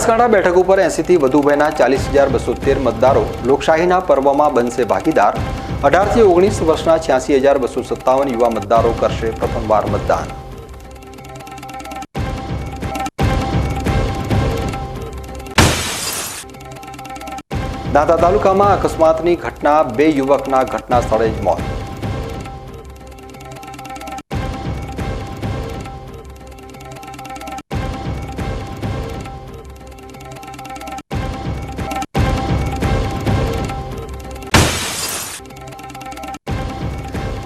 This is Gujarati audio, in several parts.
બનાસકાંઠા બેઠક ઉપર એસીથી વધુ વયના ચાલીસ હજાર બસો તેર મતદારો લોકશાહીના પર્વમાં બનશે ભાગીદાર. અઢારથી ઓગણીસ વર્ષના છ્યાસી હજાર બસો સત્તાવન યુવા મતદારો કરશે પ્રથમવાર મતદાન. દાંતા તાલુકામાં અકસ્માતની ઘટના, બે યુવકના ઘટના સ્થળે જ મોત.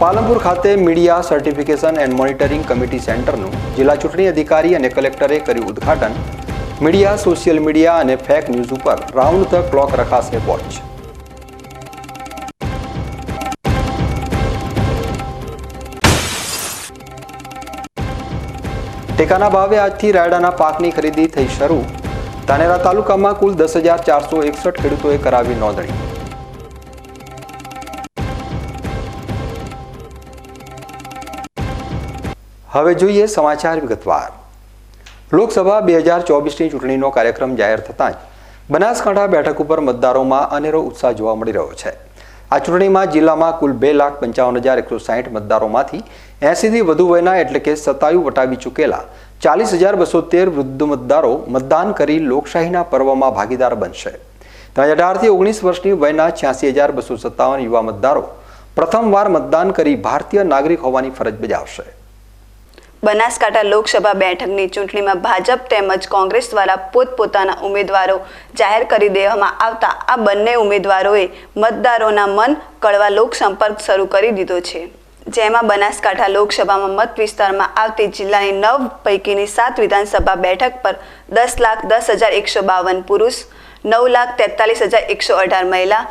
પાલનપુર ખાતે media certification and monitoring committee સેન્ટરનું જિલ્લા ચૂંટણી અધિકારી અને કલેક્ટરે કર્યું ઉદ્ઘાટન. મીડિયા, સોશિયલ મીડિયા અને ફેક ન્યૂઝ ઉપર રાઉન્ડ ધ ક્લોક રખાશે વોચ. ટેકાના ભાવે આજથી રાયડાના પાકની ખરીદી થઈ શરૂ. તાનેરા તાલુકામાં કુલ દસ હજાર ચારસો એકસઠ ખેડૂતોએ કરાવી નોંધણી. હવે જોઈએ સમાચાર વિગતવાર. લોકસભા બે હજાર ચોવીસની ચૂંટણીનો કાર્યક્રમ જાહેર થતાં જ બનાસકાંઠા બેઠક ઉપર મતદારોમાં અનેરો ઉત્સાહ જોવા મળી રહ્યો છે. આ ચૂંટણીમાં જિલ્લામાં કુલ બે લાખ પંચાવન હજાર એકસો સાહીઠ મતદારોમાંથી એંસીથી વધુ વયના એટલે કે સતાયુ વટાવી ચૂકેલા ચાલીસ હજાર બસો તેર વૃદ્ધ મતદારો મતદાન કરી લોકશાહીના પર્વમાં ભાગીદાર બનશે. તેમજ અઢારથી ઓગણીસ વર્ષની વયના છ્યાસી હજાર બસો સત્તાવન યુવા મતદારો પ્રથમવાર મતદાન કરી ભારતીય નાગરિક હોવાની ફરજ બજાવશે. બનાસકાંઠા લોકસભા બેઠકની ચૂંટણીમાં ભાજપ તેમજ કોંગ્રેસ દ્વારા પોતપોતાના ઉમેદવારો જાહેર કરી દેવામાં આવતા આ બંને ઉમેદવારોએ મતદારોના મન કળવા લોકસંપર્ક શરૂ કરી દીધો છે. જેમાં બનાસકાંઠા લોકસભામાં મત વિસ્તારમાં આવતી જિલ્લાની નવ પૈકીની સાત વિધાનસભા બેઠક પર દસ લાખ દસ હજાર એકસો બાવન પુરુષ, નવ લાખ તેતાલીસ હજાર એકસો અઢાર મહિલા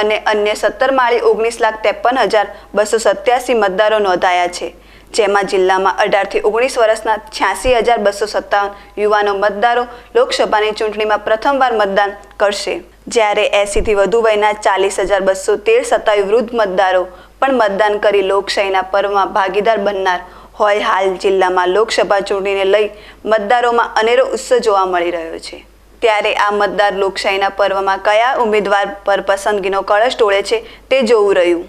અને અન્ય સત્તર માળી ઓગણીસ લાખ ત્રેપન હજાર બસો સત્યાસી મતદારો નોંધાયા છે. જેમાં જિલ્લામાં અઢારથી ઓગણીસ વર્ષના છ્યાસી હજાર બસો સત્તાવન યુવાનો મતદારો લોકસભાની ચૂંટણીમાં પ્રથમવાર મતદાન કરશે. જ્યારે એંસીથી વધુ વયના ચાલીસ હજાર બસો તેર સત્તાવી વૃદ્ધ મતદારો પણ મતદાન કરી લોકશાહીના પર્વમાં ભાગીદાર બનનાર હોય હાલ જિલ્લામાં લોકસભા ચૂંટણીને લઈ મતદારોમાં અનેરો ઉત્સાહ જોવા મળી રહ્યો છે. ત્યારે આ મતદાર લોકશાહીના પર્વમાં કયા ઉમેદવાર પર પસંદગીનો કળશ ટોળે છે તે જોવું રહ્યું.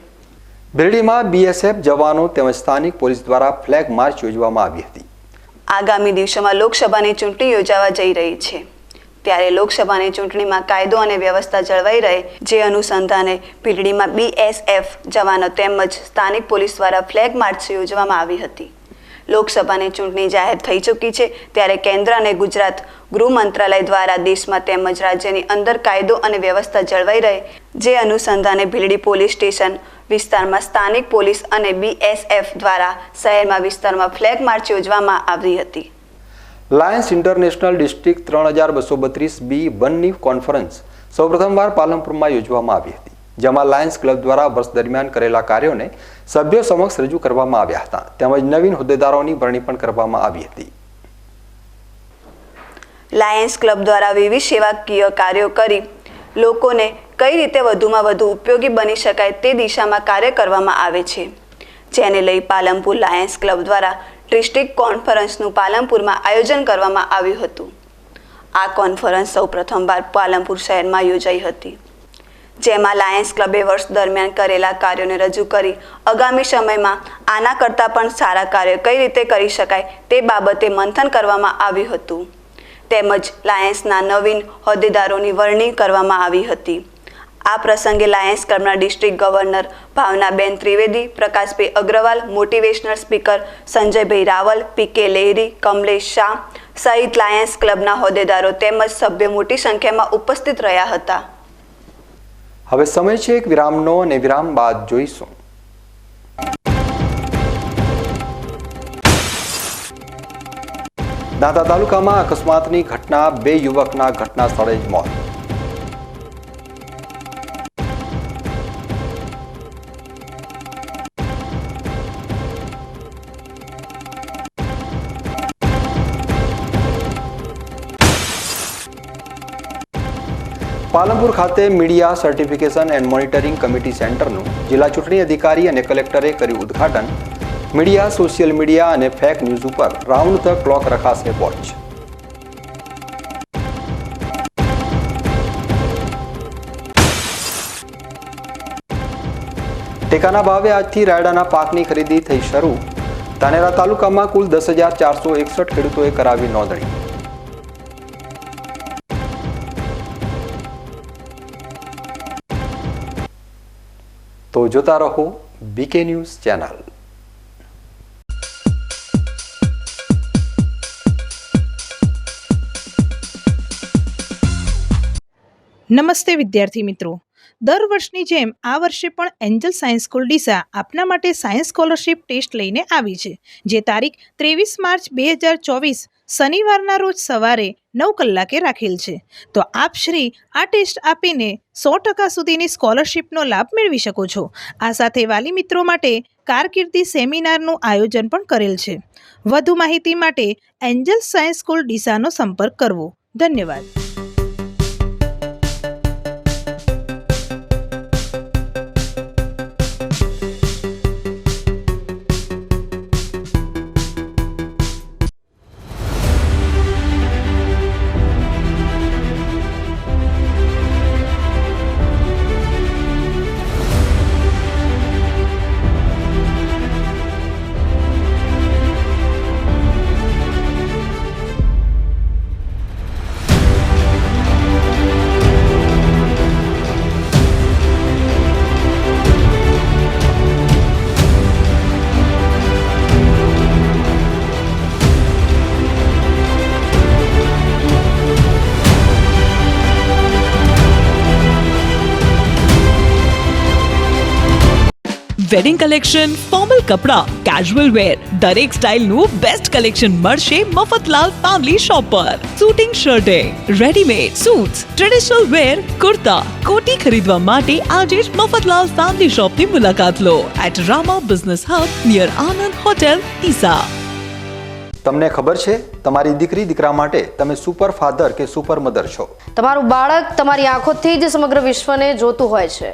બિરડીમાં બીએસએફ જવાનો તેમજ સ્થાનિક પોલીસ દ્વારા ફ્લેગ માર્ચ યોજવામાં આવી હતી. આગામી દિવસોમાં લોકસભાની ચૂંટણી યોજાવા જઈ રહી છે. ત્યારે લોકસભાની ચૂંટણીમાં કાયદો અને વ્યવસ્થા જળવાઈ રહે જે અનુસંધાને ભીલડીમાં બીએસએફ જવાનો તેમજ સ્થાનિક પોલીસ દ્વારા ફ્લેગ માર્ચ યોજવામાં આવી હતી. લોકસભાની ચૂંટણી જાહેર થઈ ચૂકી છે. ત્યારે કેન્દ્ર અને ગુજરાત ગૃહ મંત્રાલય દ્વારા દેશમાં તેમજ રાજ્યની અંદર કાયદો અને વ્યવસ્થા જળવાઈ રહે, જે અનુસંધાને ભીલડી પોલીસ સ્ટેશન વિસ્તારમાં સ્થાનિક પોલીસ અને બીએસએફ દ્વારા શહેરમાં વિસ્તારમાં ફ્લેગ માર્ચ યોજવામાં આવી હતી. લાયન્સ ઇન્ટરનેશનલ ડિસ્ટ્રિક્ટ ત્રણ હજાર બસો બત્રીસ બી વનની કોન્ફરન્સ સૌપ્રથમવાર પાલનપુરમાં યોજવામાં આવી હતી. જેમાં લાયન્સ ક્લબ દ્વારા વર્ષ દરમિયાન કરેલા કાર્યોને સભ્યો સમક્ષ રજૂ કરવામાં આવ્યા હતા. તેમજ નવીન હોદ્દેદારોની વરણી પણ કરવામાં આવી હતી. લાયન્સ ક્લબ દ્વારા વિવિધ સેવાકીય કાર્યો કરી લોકોને કઈ રીતે વધુમાં વધુ ઉપયોગી બની શકાય તે દિશામાં કાર્ય કરવામાં આવે છે. જેને લઈ પાલનપુર લાયન્સ ક્લબ દ્વારા ડિસ્ટ્રિક્ટ કોન્ફરન્સનું પાલનપુરમાં આયોજન કરવામાં આવ્યું હતું. આ કોન્ફરન્સ સૌ પ્રથમવાર પાલનપુર શહેરમાં યોજાઈ હતી. જેમાં લાયન્સ ક્લબે વર્ષ દરમિયાન કરેલા કાર્યોને રજૂ કરી આગામી સમયમાં આના કરતાં પણ સારા કાર્યો કઈ રીતે કરી શકાય તે બાબતે મંથન કરવામાં આવ્યું હતું. તેમજ લાયન્સના નવીન હોદ્દેદારોની વરણી કરવામાં આવી હતી. આ પ્રસંગે lions ક્લબના district governor Bhavnaben Trivedi, Prakashbhai Agrawal, motivational speaker Sanjaybhai Raval, P K Laheri, Kamlesh Shah સહિત લાયન્સ ક્લબના હોદ્દેદારો તેમજ સભ્યો મોટી સંખ્યામાં ઉપસ્થિત રહ્યા હતા. હવે સમય છે એક વિરામનો અને વિરામ બાદ જોઈશું. દાંતા તાલુકામાં અકસ્માતની ઘટના, બે યુવકના ઘટના સ્થળે જ મોત. પાલનપુર ખાતે media certification and monitoring committee સેન્ટરનું જિલ્લા ચૂંટણી અધિકારી અને કલેક્ટરે કર્યું ઉદ્ઘાટન. મીડિયા, સોશિયલ મીડિયા અને ફેક ન્યૂઝ ઉપર રાઉન્ડ ધ ક્લોક રખાશે વોચ. ટેકાના ભાવે આજથી રાયડાના પાકની ખરીદી થઈ શરૂ. તાનેરા તાલુકામાં કુલ દસ હજાર ચારસો એકસઠ ખેડૂતોએ કરાવી નોંધણી. તો જોતા રહો બીકે ન્યૂઝ ચેનલ નમસ્તે વિદ્યાર્થી મિત્રો. દર વર્ષની જેમ આ વર્ષે પણ એન્જલ સાયન્સ સ્કૂલ ડીસા આપના માટે સાયન્સ સ્કોલરશિપ ટેસ્ટ લઈને આવી છે, જે તારીખ ત્રેવીસ માર્ચ બે હજાર ચોવીસ શનિવારના રોજ સવારે નવ કલાકે રાખેલ છે. તો આપ શ્રી આ ટેસ્ટ આપીને સો ટકા સુધીની સ્કોલરશિપનો લાભ મેળવી શકો છો. આ સાથે વાલી મિત્રો માટે કારકિર્દી સેમિનારનું આયોજન પણ કરેલ છે. વધુ માહિતી માટે એન્જલ સાયન્સ સ્કૂલ ડીસાનો સંપર્ક કરવો. ધન્યવાદ. વેડિંગ કલેક્શન ફોર્મલ કપડાં કેઝ્યુઅલ વેર દરેક સ્ટાઇલનું બેસ્ટ કલેક્શન મળશે મફતલાલ ફેમિલી શોપ પર shooting શર્ટે readymade suits traditional wear kurta કોટી ખરીદવા માટે આજે જ મફતલાલ ફેમિલી શોપની મુલાકાત લો. At Rama business hub near Anand hotel ઈસા તમને ખબર છે તમારી દીકરી દીકરા માટે તમે સુપર ફાધર કે સુપર મધર છો? તમારું બાળક તમારી આંખોથી જ સમગ્ર વિશ્વને જોતું હોય છે.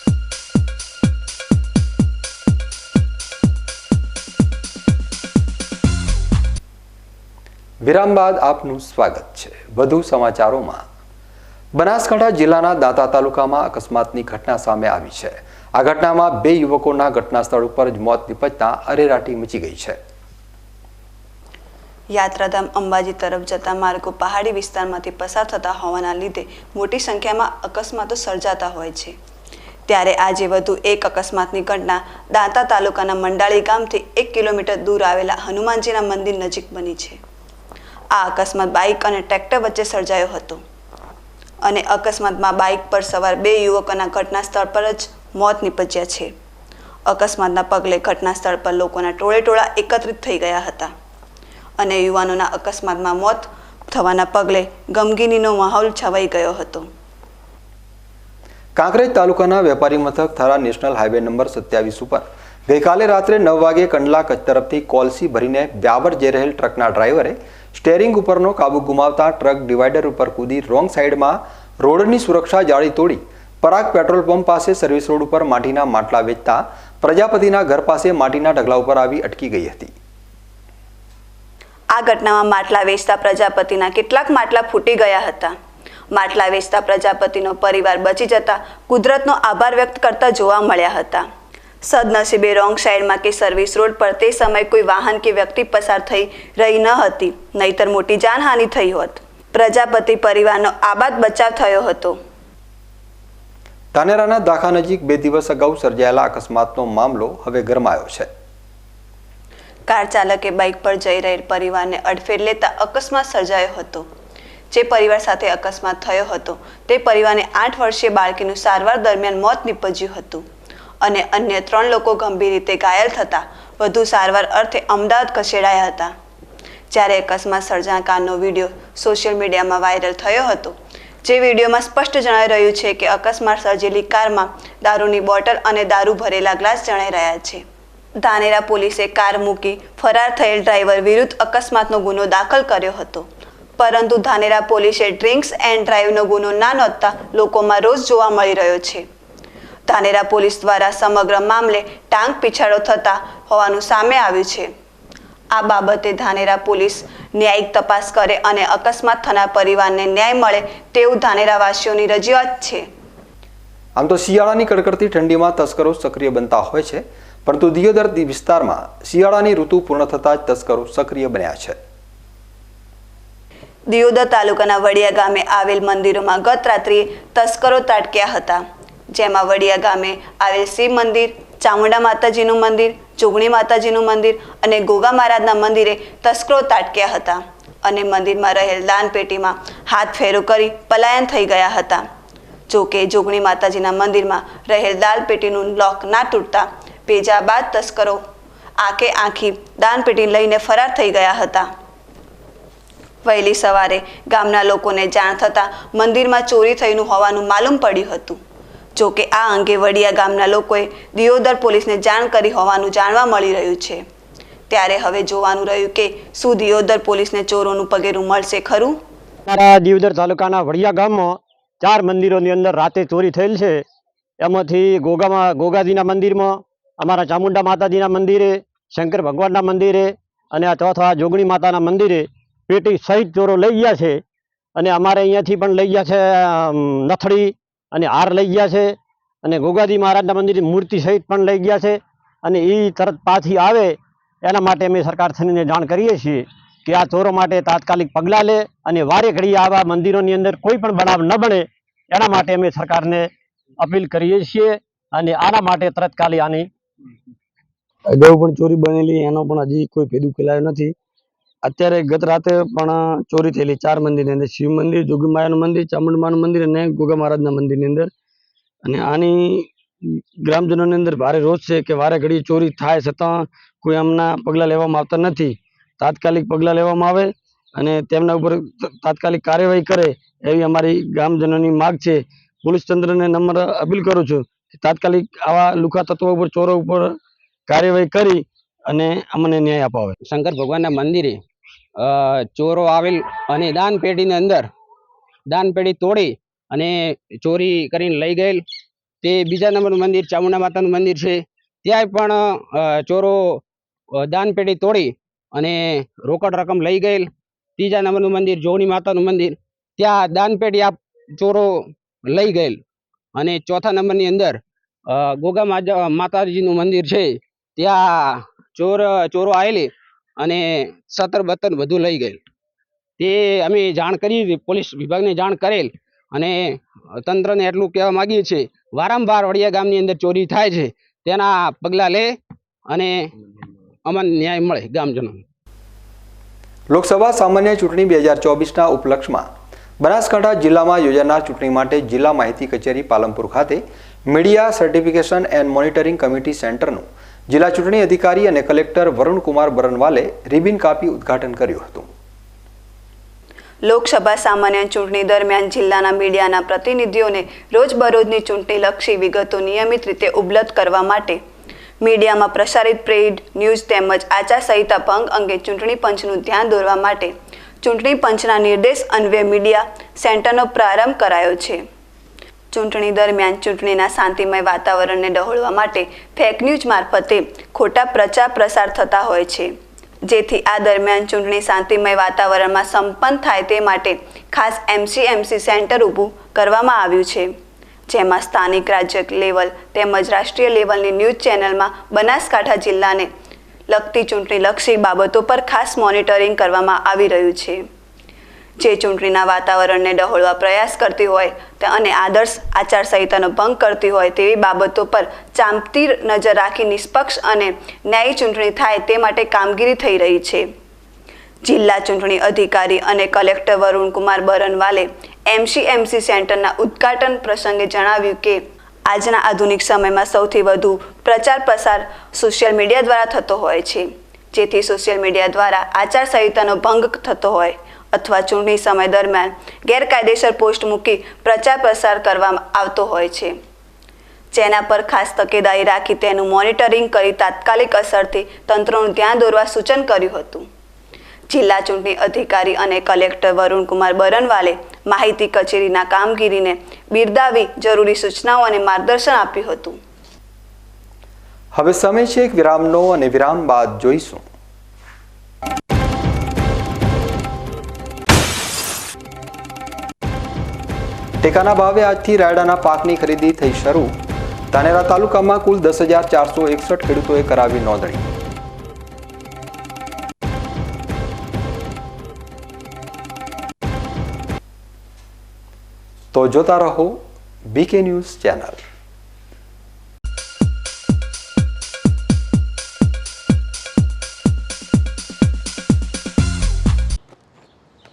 વિરામ બાદ આપનું સ્વાગત છે. વધુ સમાચારોમાં. બનાસકાંઠા જિલ્લાના દાંતા તાલુકામાં અકસ્માતની ઘટના સામે આવી છે. આ ઘટનામાં બે યુવકોના ઘટના સ્થળ ઉપર જ મોત નિપજતા અરેરાટી મચી ગઈ છે. યાત્રાધામ અંબાજી તરફ જતા માર્ગો પહાડી વિસ્તારમાંથી પસાર થતા હોવાના લીધે મોટી સંખ્યામાં અકસ્માતો સર્જાતા હોય છે. ત્યારે આજે વધુ એક અકસ્માતની ઘટના દાંતા તાલુકાના મંડાળી ગામથી એક કિલોમીટર દૂર આવેલા હનુમાનજીના મંદિર નજીક બની છે. આ અકસ્માત બાઇક અને ટ્રેક્ટર વચ્ચે સર્જાયો હતો. અને અકસ્માતમાં બાઇક પર સવાર બે યુવકોના ઘટના સ્થળ પર જ મોત નીપજ્યા છે. અકસ્માતના પગલે ઘટના સ્થળ પર લોકોના ટોળે ટોળા એકત્રિત થઈ ગયા હતા. અને યુવાનોના અકસ્માતમાં મોત થવાના પગલે ગમગીનીનો માહોલ છવાઈ ગયો હતો. કાંકરેજ તાલુકાના વેપારી મથક થરા નેશનલ હાઈવે નંબર સત્યાવીસ ઉપર ગઈકાલે રાત્રે નવ વાગે કંડલા કચ્છ તરફથી કોલસી ભરીને બ્યાવર જઈ રહેલ ટ્રકના ડ્રાઈવરે સ્ટેરિંગ ઉપરનો કાબુ ગુમાવતા ટ્રક ડિવાઈડર ઉપર કૂદી રોંગ સાઈડમાં રોડની સુરક્ષા જાળી તોડી. પરાગ પેટ્રોલ પંપ પાસે સર્વિસ રોડ ઉપર માટીના માટલા વેચતા પ્રજાપતિના ઘર પાસે માટીના ઢગલા ઉપર આવી અટકી ગઈ હતી. આ ઘટનામાં માટલા વેચતા પ્રજાપતિના કેટલાક માટલા ફૂટી ગયા હતા. માટલા વેચતા પ્રજાપતિનો પરિવાર બચી જતા કુદરતનો આભાર વ્યક્ત કરતા જોવા મળ્યા હતા. સદનસીબે રોંગ સાઈડમાં કે સર્વિસ રોડ પર તે સમયે કોઈ વાહન કે વ્યક્તિ પસાર થઈ રહી ન હતી નહીતર મોટી જાનહાનિ થઈ હોત. પ્રજાપતિ પરિવારનો આબાદ બચાવ થયો હતો. ધાનેરાના દાખા નજીક બે દિવસ અગાઉ સર્જાયેલા અકસ્માતનો મામલો હવે ગરમાયો છે. કાર ચાલકે બાઇક પર જઈ રહેલ પરિવારને અડફેર લેતા અકસ્માત સર્જાયો હતો. જે પરિવાર સાથે અકસ્માત થયો હતો તે પરિવારને આઠ વર્ષીય બાળકીનું સારવાર દરમિયાન મોત નીપજ્યું હતું. અને અન્ય ત્રણ લોકો ગંભીર રીતે ઘાયલ થતા વધુ સારવાર અર્થે અમદાવાદ ખસેડાયા હતા. જ્યારે અકસ્માત સર્જાના કારનો વીડિયો સોશિયલ મીડિયામાં વાયરલ થયો હતો, જે વિડીયોમાં સ્પષ્ટ જણાઈ રહ્યું છે કે અકસ્માત સર્જેલી કારમાં દારૂની બોટલ અને દારૂ ભરેલા ગ્લાસ જણાઈ રહ્યા છે. ધાનેરા પોલીસે કાર મૂકી ફરાર થયેલ ડ્રાઈવર વિરુદ્ધ અકસ્માતનો ગુનો દાખલ કર્યો હતો. પરંતુ ધાનેરા પોલીસે ડ્રિંક્સ એન્ડ ડ્રાઈવનો ગુનો ના નોંધતા લોકોમાં રોષ જોવા મળી રહ્યો છે. ધાનેરા પોલીસ દ્વારા સમગ્ર મામલે ટાંગ પીછાડો થતા હોવાનું સામે આવ્યું છે. આ બાબતે ધાનેરા પોલીસ ન્યાયિક તપાસ કરે અને અકસ્માત થનાર પરિવારને ન્યાય મળે તેવું ધાનેરાવાસીઓની રજૂઆત છે. આમ તો શિયાળાની કડકડતી ઠંડીમાં તસ્કરો સક્રિય બનતા હોય છે પરંતુ દિયોદર વિસ્તારમાં શિયાળાની ઋતુ પૂર્ણ થતાં જ તસ્કરો સક્રિય બન્યા છે. દિયોદર તાલુકાના વડિયા ગામે આવેલ મંદિરોમાં ગત રાત્રિએ તસ્કરો ત્રાટક્યા હતા. જેમાં વડિયા ગામે આવેલ શિવ મંદિર, ચામુંડા માતાજીનું મંદિર, જોગણી માતાજીનું મંદિર અને ગોગા મહારાજના મંદિરે તસ્કરો તાટક્યા હતા અને મંદિરમાં રહેલ દાનપેટીમાં હાથ ફેરો કરી પલાયન થઈ ગયા હતા. જોકે જોગણી માતાજીના મંદિરમાં રહેલ દાલપેટીનું લોક ના તૂટતા ભેજા બાદ તસ્કરો આંખે આંખી દાનપેટી લઈને ફરાર થઈ ગયા હતા. વહેલી સવારે ગામના લોકોને જાણ થતાં મંદિરમાં ચોરી થયેલું હોવાનું માલુમ પડ્યું હતું. જો કે આ અંગે વડિયા ગામના લોકોએ દિયોદર પોલીસને જાણ કરી હોવાનું જાણવા મળી રહ્યું છે. ત્યારે હવે જોવાનું રહ્યું કે શું દિયોદર પોલીસને ચોરોનું પગેરું મળશે ખરું? અમારા દીવદર તાલુકાના વડિયા ગામમાં ચાર મંદિરોની અંદર રાતે ચોરી થયેલ છે. એમાંથી ગોગામાં, ગોગાજીના મંદિરમાં, અમારા ચામુંડા માતાજીના મંદિરે, શંકર ભગવાનના મંદિરે અને અથવા જોગણી માતાના મંદિરે પેટી સહિત ચોરો લઈ ગયા છે. અને અમારે અહીંયાથી પણ લઈ ગયા છે નથડી અને હાર લઈ ગયા છે. અને ગોગાજી મહારાજના મંદિરની મૂર્તિ સહિત પણ લઈ ગયા છે. અને એ તરત પાછી આવે, એના માટે અમે સરકાર થઈને જાણ કરીએ છીએ કે આ ચોરો માટે તાત્કાલિક પગલાં લે અને વારે ઘડીએ આવા મંદિરોની અંદર કોઈ પણ બનાવ ન બને, એના માટે અમે સરકારને અપીલ કરીએ છીએ અને આના માટે તત્કાલી આની અગાઉ પણ ચોરી બનેલી, એનો પણ હજી કોઈ ભેદું ખેલાયો નથી. અત્યારે ગત રાતે પણ ચોરી થયેલી ચાર મંદિરની અંદર શિવ મંદિર જોગીમાયાનું મંદિર ચામુંડમાનું મંદિર અને ગોગા મહારાજના મંદિરની અંદર. અને આની ગ્રામજનોની અંદર ભારે રોષ છે કે વારે ઘડી ચોરી થાય છતાં કોઈ આમના પગલાં લેવામાં આવતા નથી. તાત્કાલિક પગલાં લેવામાં આવે અને તેમના ઉપર તાત્કાલિક કાર્યવાહી કરે એવી અમારી ગ્રામજનોની માગ છે. પોલીસ તંત્રને નંબર અપીલ કરું છું કે તાત્કાલિક આવા લુખા તત્વો ઉપર, ચોરો ઉપર કાર્યવાહી કરી અને અમને ન્યાય અપાવે. શંકર ભગવાનના મંદિરે ચોરો આવેલ અને દાન પેઢીની અંદર, દાન પેઢી તોડી અને ચોરી કરીને લઈ ગયેલ. તે બીજા નંબરનું મંદિર, ચામુંડા માતાનું મંદિર છે. ત્યાંય પણ ચોરો દાનપેઢી દાન પેઢી તોડી અને રોકડ રકમ લઈ ગયેલ. ત્રીજા નંબરનું મંદિર જોગણી માતાનું મંદિર. ત્યાં દાનપેઢી આ ચોરો લઈ ગયેલ. અને ચોથા નંબરની અંદર ગોગા માતાજીનું મંદિર છે. ત્યાં ચોર, ચોરો આવેલી અને સતર બતર બધું લઈ ગયેલ. તે અમે જાણ કરી, પોલીસ વિભાગને જાણ કરેલ અને તંત્રને એટલું કહેવા માગીએ છીએ, વારંવાર વડિયા ગામની અંદર ચોરી થાય છે, તેના પગલાં લે અને અમને ન્યાય મળે ગામજનોને લોકસભા સામાન્ય ચૂંટણી બે હજાર ચોવીસના ઉપલક્ષમાં બનાસકાંઠા જિલ્લામાં યોજાનાર ચૂંટણી માટે જિલ્લા માહિતી કચેરી પાલનપુર ખાતે media certification and monitoring committee સેન્ટરનું જિલ્લા ચૂંટણી અધિકારી અને કલેક્ટર વરુણકુમાર બરનવાલે રિબિન કાપી ઉદ્ઘાટન કર્યું હતું. લોકસભા સામાન્ય ચૂંટણી દરમિયાન જિલ્લાના મીડિયાના પ્રતિનિધિઓને રોજબરોજની ચૂંટણીલક્ષી વિગતો નિયમિત રીતે ઉપલબ્ધ કરવા માટે મીડિયામાં પ્રસારિત પ્રેડ ન્યૂઝ તેમજ આચારસંહિતા ભંગ અંગે ચૂંટણી પંચનું ધ્યાન દોરવા માટે ચૂંટણી પંચના નિર્દેશ અન્વયે મીડિયા સેન્ટરનો પ્રારંભ કરાયો છે. ચૂંટણી દરમિયાન ચૂંટણીના શાંતિમય વાતાવરણને ડહોળવા માટે ફેક ન્યૂઝ મારફતે ખોટા પ્રચાર પ્રસાર થતા હોય છે. જેથી આ દરમિયાન ચૂંટણી શાંતિમય વાતાવરણમાં સંપન્ન થાય તે માટે ખાસ એમસીએમસી સેન્ટર ઊભું કરવામાં આવ્યું છે. જેમાં સ્થાનિક રાજ્ય લેવલ તેમજ રાષ્ટ્રીય લેવલની ન્યૂઝ ચેનલમાં બનાસકાંઠા જિલ્લાને લગતી ચૂંટણીલક્ષી બાબતો પર ખાસ મોનિટરિંગ કરવામાં આવી રહ્યું છે. જે ચૂંટણીના વાતાવરણને ડહોળવા પ્રયાસ કરતી હોય અને આદર્શ આચારસંહિતાનો ભંગ કરતી હોય તેવી બાબતો પર ચાંપતી નજર રાખી નિષ્પક્ષ અને ન્યાયી ચૂંટણી થાય તે માટે કામગીરી થઈ રહી છે. જિલ્લા ચૂંટણી અધિકારી અને કલેક્ટર વરુણકુમાર બરનવાલે એમસીએમસી સેન્ટરના ઉદ્ઘાટન પ્રસંગે જણાવ્યું કે, આજના આધુનિક સમયમાં સૌથી વધુ પ્રચાર પ્રસાર સોશિયલ મીડિયા દ્વારા થતો હોય છે. જેથી સોશિયલ મીડિયા દ્વારા આચારસંહિતાનો ભંગ થતો હોય. અથવા ચૂંટણી સમય દરમિયાન ગેરકાયદેસર પોસ્ટ મૂકી પ્રચાર પ્રસાર કરવામાં આવતો હોય છે. જેના પર ખાસ તકેદારી રાખી તેનું મોનિટરિંગ કરી તાત્કાલિક અસરથી તંત્રનું ધ્યાન દોરવા સૂચન કર્યું હતું. જિલ્લા ચૂંટણી અધિકારી અને કલેક્ટર વરુણકુમાર બરનવાલે માહિતી કચેરીના કામગીરીને બિરદાવી જરૂરી સૂચનાઓ અને માર્ગદર્શન આપ્યું હતું. હવે સમય છે એક વિરામનો અને વિરામ બાદ જોઈશું. ટેકાના ભાવે આજથી રાયડાના પાકની ખરીદી થઈ શરૂ. તાનેરા તાલુકામાં કુલ દસ હજાર ચારસો એકસઠ ખેડૂતોએ કરાવી નોંધણી. તો જોતા રહો BK news channel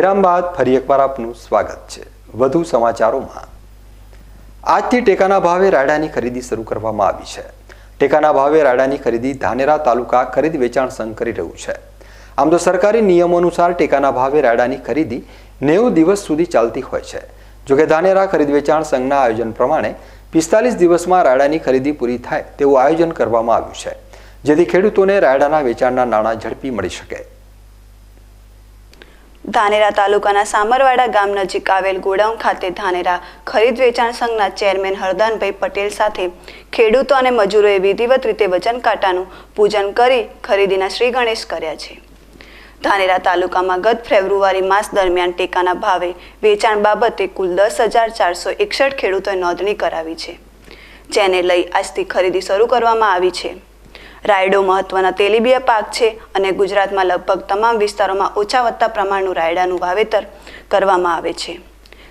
વિરામ બાદ ફરી એકવાર આપનું સ્વાગત છે. વધુ સમાચારોમાં. આજથી ટેકાના ભાવે રાયડાની ખરીદી શરૂ કરવામાં આવી છે. ટેકાના ભાવે રાયડાની ખરીદી ધાનેરા તાલુકા ખરીદ વેચાણ સંઘ કરી રહ્યું છે. આમ તો સરકારી નિયમો અનુસાર ટેકાના ભાવે રાયડાની ખરીદી નેવું દિવસ સુધી ચાલતી હોય છે. જોકે ધાનેરા ખરીદ વેચાણ સંઘના આયોજન પ્રમાણે પિસ્તાલીસ દિવસમાં રાયડાની ખરીદી પૂરી થાય તેવું આયોજન કરવામાં આવ્યું છે. જેથી ખેડૂતોને રાયડાના વેચાણના નાણાં ઝડપી મળી શકે. ધાનેરા તાલુકાના સામરવાડા ગામ નજીક આવેલ ગોડાઉન ખાતે ધાનેરા ખરીદ વેચાણ સંઘના ચેરમેન હરદાનભાઈ પટેલ સાથે ખેડૂતો અને મજૂરોએ વિધિવત રીતે વજન કાંટાનું પૂજન કરી ખરીદીના શ્રી ગણેશ કર્યા છે. ધાનેરા તાલુકામાં ગત ફેબ્રુઆરી માસ દરમિયાન ટેકાના ભાવે વેચાણ બાબતે કુલ દસ હજાર ચારસો એકસઠ ખેડૂતોએ નોંધણી કરાવી છે. જેને લઈ આજથી ખરીદી શરૂ કરવામાં આવી છે. રાયડો મહત્વના તેલીબિયા પાક છે અને ગુજરાતમાં લગભગ તમામ વિસ્તારોમાં ઓછા વધતા પ્રમાણનું રાયડાનું વાવેતર કરવામાં આવે છે.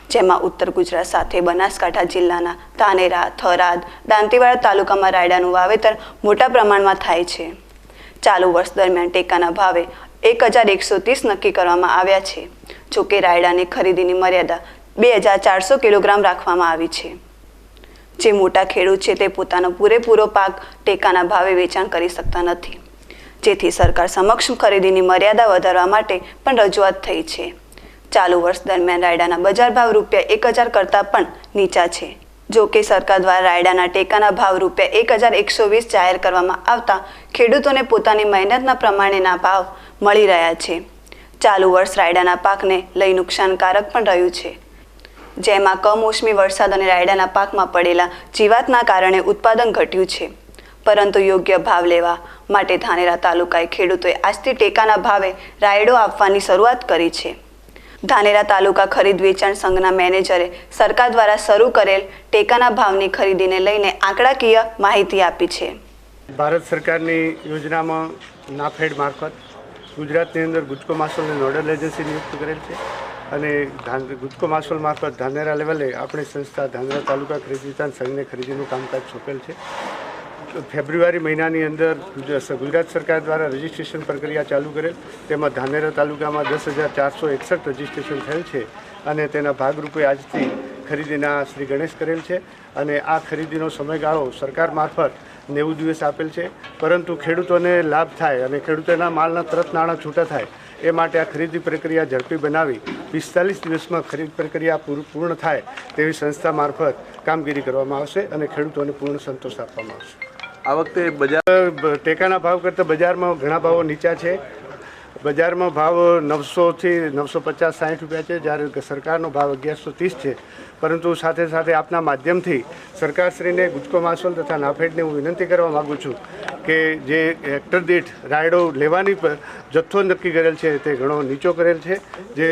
જેમાં ઉત્તર ગુજરાત સાથે બનાસકાંઠા જિલ્લાના ધાનેરા, થરાદ, દાંતીવાડા તાલુકામાં રાયડાનું વાવેતર મોટા પ્રમાણમાં થાય છે. ચાલુ વર્ષ દરમિયાન ટેકાના ભાવે એક હજાર એકસો ત્રીસ નક્કી કરવામાં આવ્યા છે. જોકે રાયડાની ખરીદીની મર્યાદા બે હજાર ચારસો કિલોગ્રામ રાખવામાં આવી છે. જે મોટા ખેડૂત છે તે પોતાનો પૂરેપૂરો પાક ટેકાના ભાવે વેચાણ કરી શકતા નથી. જેથી સરકાર સમક્ષ ખરીદીની મર્યાદા વધારવા માટે પણ રજૂઆત થઈ છે. ચાલુ વર્ષ દરમિયાન રાયડાના બજાર ભાવ રૂપિયા એક હજાર કરતાં પણ નીચા છે. જો કે સરકાર દ્વારા રાયડાના ટેકાના ભાવ રૂપિયા એક હજાર એકસો વીસ જાહેર કરવામાં આવતા ખેડૂતોને પોતાની મહેનતના પ્રમાણેના ભાવ મળી રહ્યા છે. ચાલુ વર્ષ રાયડાના પાકને લઈ નુકસાનકારક પણ રહ્યું છે. જેમાં કમોસમી વરસાદ અને રાયડાના પાકમાં પડેલા જીવાતના કારણે ઉત્પાદન ઘટ્યું છે. પરંતુ યોગ્ય ભાવ લેવા માટે ધાનેરા તાલુકાએ ખેડૂતોએ આજથી ટેકાના ભાવે રાયડો આપવાની શરૂઆત કરી છે. ધાનેરા તાલુકા ખરીદ વેચાણ સંઘના મેનેજરે સરકાર દ્વારા શરૂ કરેલ ટેકાના ભાવની ખરીદીને લઈને આંકડાકીય માહિતી આપી છે. ભારત સરકારની યોજનામાં નાફેડ મારફત ગુજરાતની અંદર ગુજકો માસોલને નોડલ એજન્સી નિયુક્ત કરેલ છે. અને ગુજકો માસોલ મારફત ધાનેરા લેવલે આપણી સંસ્થા ધાનેરા તાલુકા ખરીદ વેચાણ સંઘને ખરીદીનું કામકાજ સોંપેલ છે. ફેબ્રુઆરી મહિનાની અંદર ગુજરાત સરકાર દ્વારા રજીસ્ટ્રેશન પ્રક્રિયા ચાલુ કરેલ. તેમાં ધાનેરા તાલુકામાં દસ હજાર ચારસો એકસઠ રજીસ્ટ્રેશન થયેલ છે અને તેના ભાગરૂપે આજથી ખરીદીના શ્રી ગણેશ કરેલ છે અને આ ખરીદીનો સમયગાળો સરકાર મારફત નેવું દિવસ આપેલ છે. પરંતુ ખેડૂતોને લાભ થાય અને ખેડૂતોના માલના તરત નાણાં છૂટા થાય એ માટે આ ખરીદી પ્રક્રિયા ઝડપી બનાવી પિસ્તાલીસ દિવસમાં ખરીદ પ્રક્રિયા પૂર- પૂર્ણ થાય તેવી સંસ્થા મારફત કામગીરી કરવામાં આવશે અને ખેડૂતોને પૂર્ણ સંતોષ આપવામાં આવશે. આ વખતે બજાર ટેકાના ભાવ કરતાં બજારમાં ઘણા ભાવો નીચા છે. બજારમાં ભાવ નવસોથી નવસો પચાસ સાઠ રૂપિયા છે, જ્યારે સરકારનો ભાવ અગિયારસો ત્રીસ છે. પરંતુ સાથે સાથે આપના માધ્યમથી સરકારશ્રીને ગુજકો માસોલ તથા નાફેડને હું વિનંતી કરવા માગું છું કે જે હેક્ટર દીઠ રાયડો લેવાની જથ્થો નક્કી કરેલ છે તે ઘણો નીચો કરેલ છે. જે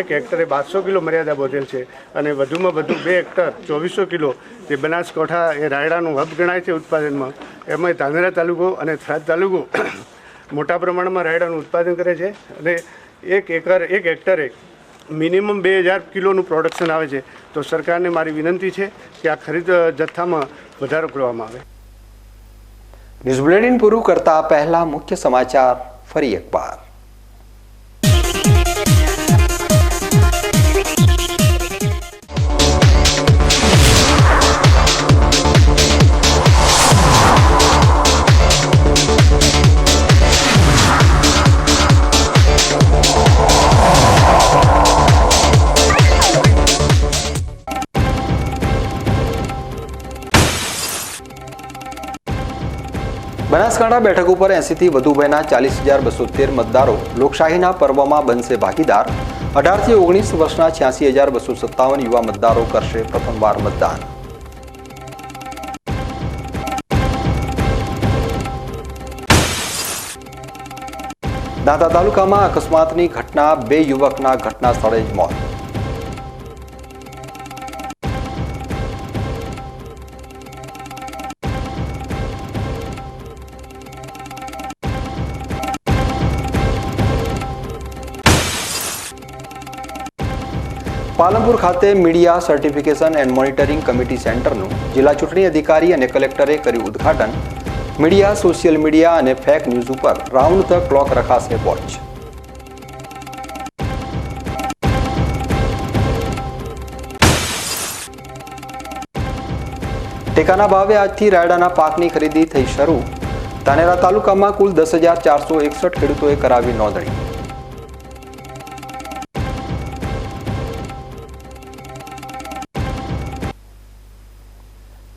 એક હેક્ટરે બારસો કિલો મર્યાદા બોધેલ છે અને વધુમાં વધુ બે હેક્ટર ચોવીસો કિલો જે બનાસકાંઠા એ રાયડાનું હબ ગણાય છે ઉત્પાદનમાં. એમાં ધાનેરા તાલુકો અને થરાદ તાલુકો મોટા પ્રમાણમાં રાયડાનું ઉત્પાદન કરે છે અને એક એકર, એક હેક્ટરે મિનિમમ બે હજાર કિલોનું પ્રોડક્શન આવે છે. તો સરકારને મારી વિનંતી છે કે આ ખરીદ, જથ્થામાં વધારો કરવામાં આવે. ન્યૂઝ બુલેટિન પૂરું કરતા પહેલા મુખ્ય સમાચાર ફરી એકવાર. બનાસકાંઠા બેઠક ઉપર એંસીથી વધુ વયના ચાલીસ હજાર બસો તેર મતદારો લોકશાહીના પર્વમાં બનશે ભાગીદાર. અઢારથી ઓગણીસ વર્ષના છ્યાસી હજાર બસો સત્તાવન યુવા મતદારો કરશે પ્રથમવાર મતદાન. દાંતા તાલુકામાં અકસ્માતની ઘટના, બે યુવકના ઘટના સ્થળે જ મોત. પાલનપુર ખાતે media certification and monitoring committee સેન્ટરનું જિલ્લા ચૂંટણી અધિકારી અને કલેક્ટરે કર્યું ઉદ્ઘાટન. મીડિયા, સોશિયલ મીડિયા અને ફેક ન્યૂઝ ઉપર રાઉન્ડ ધ ક્લોક રખાશે વોચ. ટેકાના ભાવે આજથી રાયડાના પાકની ખરીદી થઈ શરૂ. તાનેરા તાલુકામાં કુલ દસ હજાર ચારસો એકસઠ ખેડૂતોએ કરાવી નોંધણી.